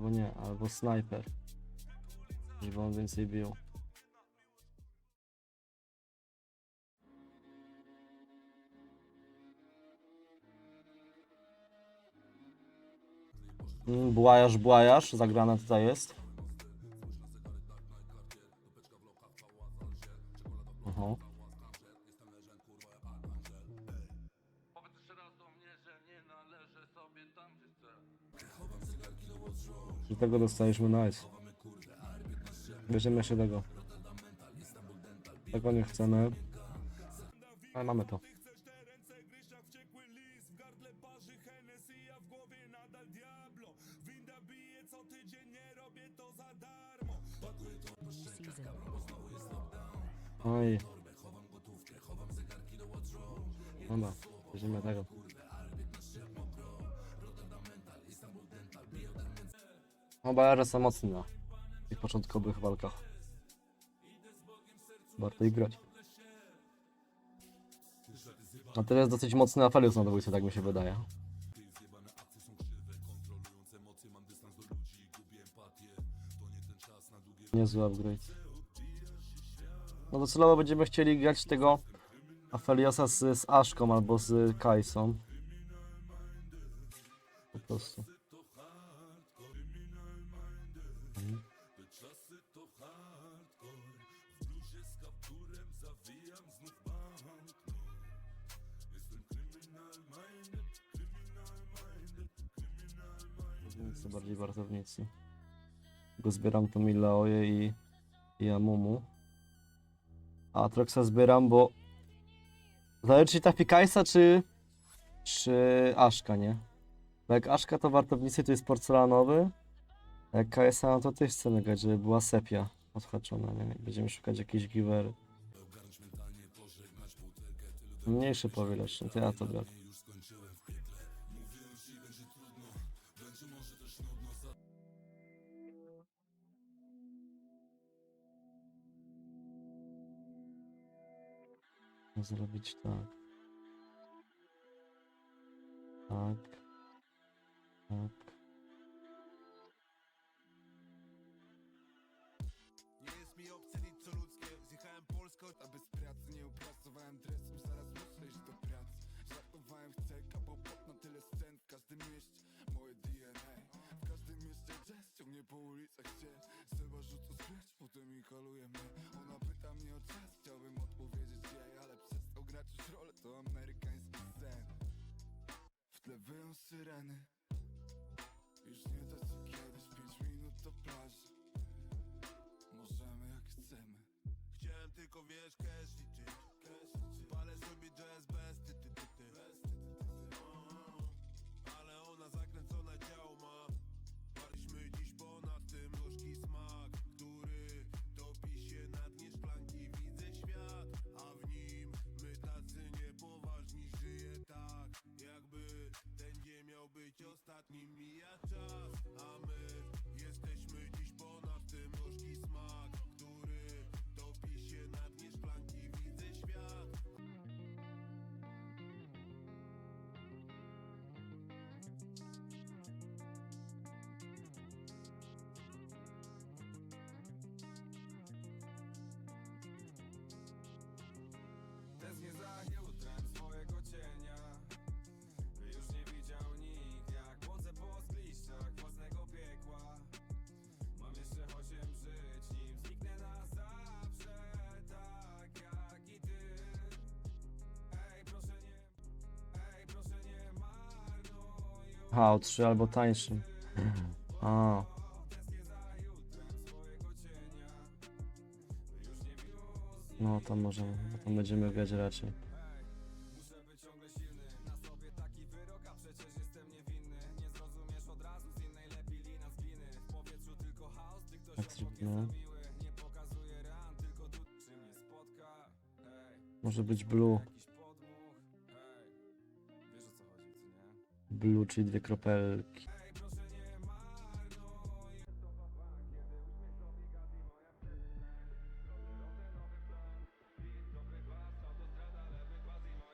Albo nie, albo snajper. Żeby on więcej bił. Mm, Błajasz, błajasz, zagrane tutaj jest. Tego dostaliśmy nice. Bierzemy się tego. Tego nie chcemy. Ale mamy to. Oj. Dobra, bierzemy tego. No BR są mocny na tych początkowych walkach. Warto ich grać. A teraz dosyć mocny Aphelios na dwójce, tak mi się wydaje. Niezły upgrade. No docelowo będziemy chcieli grać tego Apheliosa z, z Aszką albo z Kajsą. Po prostu. To bardziej wartownicy. Bo zbieram to Milaoje i, i Amumu. A Atroxa zbieram, bo zależy czy trafi Kajsa, czy czy Aszka, nie? Bo jak Aszka to wartownicy to jest porcelanowy, a jak Kajsa no to też chcemy grać, żeby była sepia odhaczona, nie? Będziemy szukać jakiejś givery. Mniejszy powielacz, no to ja to biorę. Zrobić tak. Tak. Tak. Nie jest mi obce nic co ludzkie. Zjechałem Polską, a bez pracy nie opracowałem dresem Zaraz muszę iść do pracy. Żartowałem chcę, bo pot na tyle scen. W każdym mieście moje DNA W każdym mieście jazz ciągnie po ulicach się Seba rzuca scratch, potem i haluje mnie Ona pyta mnie o czas, Syreny Już nie tak co kiedyś, pięć minut do plaży. Możemy jak chcemy. Chciałem tylko wiesz cash A, o 3 albo tańszy. Mhm. A. No, tam możemy, tam będziemy grać raczej. Tak. Może być blue. Blue, czyli dwie kropelki.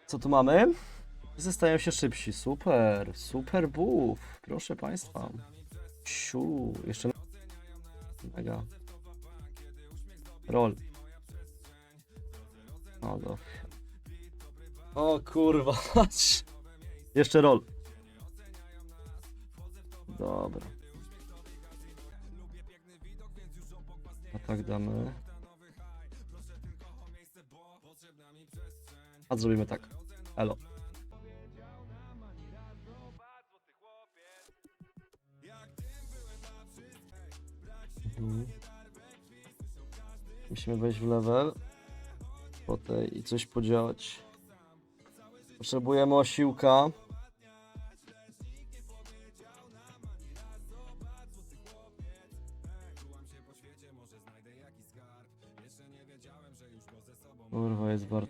Co tu mamy? Wszyscy stają się szybsi. Super, super buff. Proszę Państwa. Siu, jeszcze mega. Roll. O, do... o kurwa. Jeszcze roll. Dobra. A tak damy. A zrobimy tak. Elo. Mhm. Musimy wejść w level. Po tej i coś podziałać. Potrzebujemy osiłka.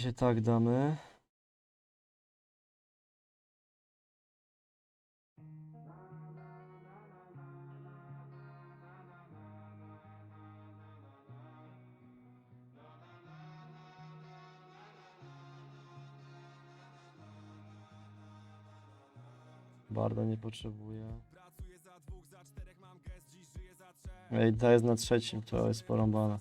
razie tak damy. Bardzo nie potrzebuję. Ej, ta jest na trzecim, to jest porąbane.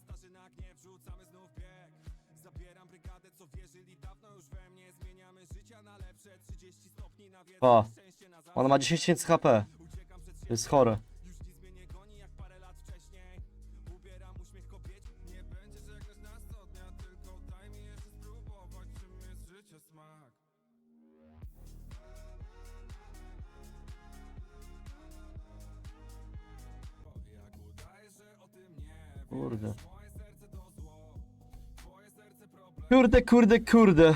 O, ona ma 10 tysięcy HP. To jest chore. Kurde. Kurde, kurde, kurde.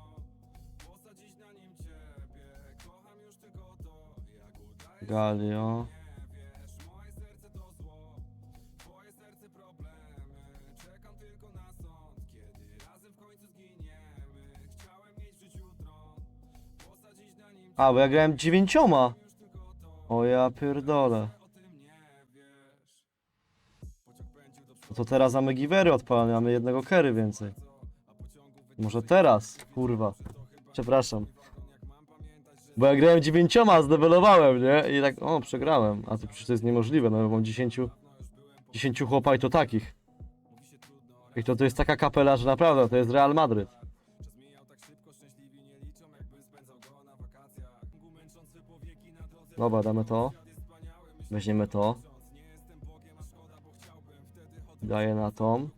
Galio. A, bo ja grałem dziewięcioma. O ja pierdolę. No to teraz mamy givery odpalane, mamy jednego kery więcej. Może teraz, kurwa. Przepraszam. Bo ja grałem dziewięcioma, zdewelowałem, nie? I tak, o, przegrałem. A to przecież to jest niemożliwe, no bo mam dziesięciu, dziesięciu chłopa i to takich. I to, to jest taka kapela, że naprawdę, to jest Real Madryt. Dobra, damy to. Weźmiemy to. Daję na tą.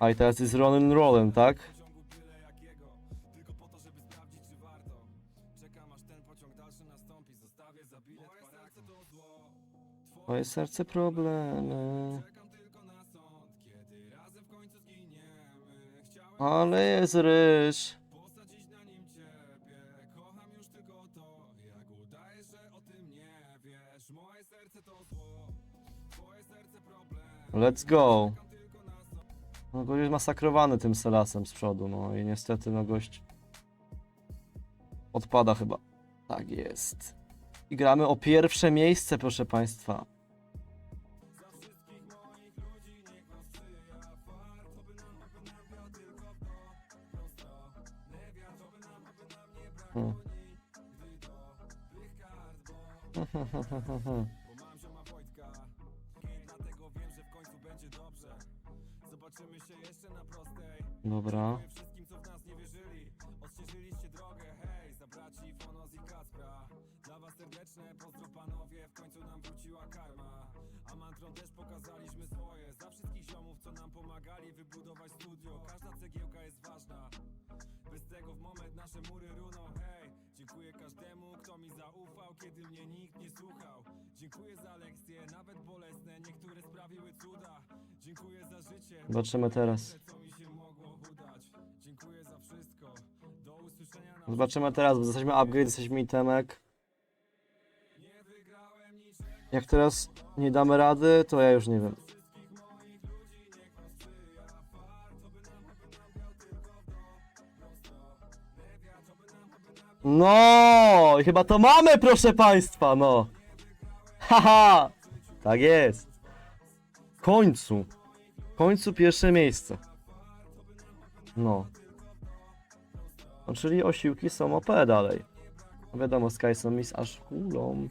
A i teraz jest Ronin Rollen, tak? Moje serce problemy. Ale jest ryż. Let's go. No gość jest masakrowany tym selasem z przodu, no i niestety no gość odpada chyba. Tak jest. I gramy o pierwsze miejsce, proszę Państwa. Nam pomagali Wybudować studio Każda cegiełka jest ważna Bez tego w moment nasze mury runą dziękuję każdemu kto mi zaufał Kiedy mnie nikt nie słuchał Dziękuję za lekcje, nawet bolesne Niektóre sprawiły cuda Dziękuję za życie Zobaczymy teraz. co mi się mogło udać. Dziękuję za wszystko. Do usłyszenia na Zobaczymy teraz, bo jesteśmy upgrade, jesteśmy itemek. Jak teraz nie damy rady, to ja już nie wiem. No, chyba to mamy, proszę państwa, no. Haha, tak jest. W końcu, w końcu pierwsze miejsce. No. No, czyli osiłki są OP dalej. No Wiadomo, Sky są mis aż kulą.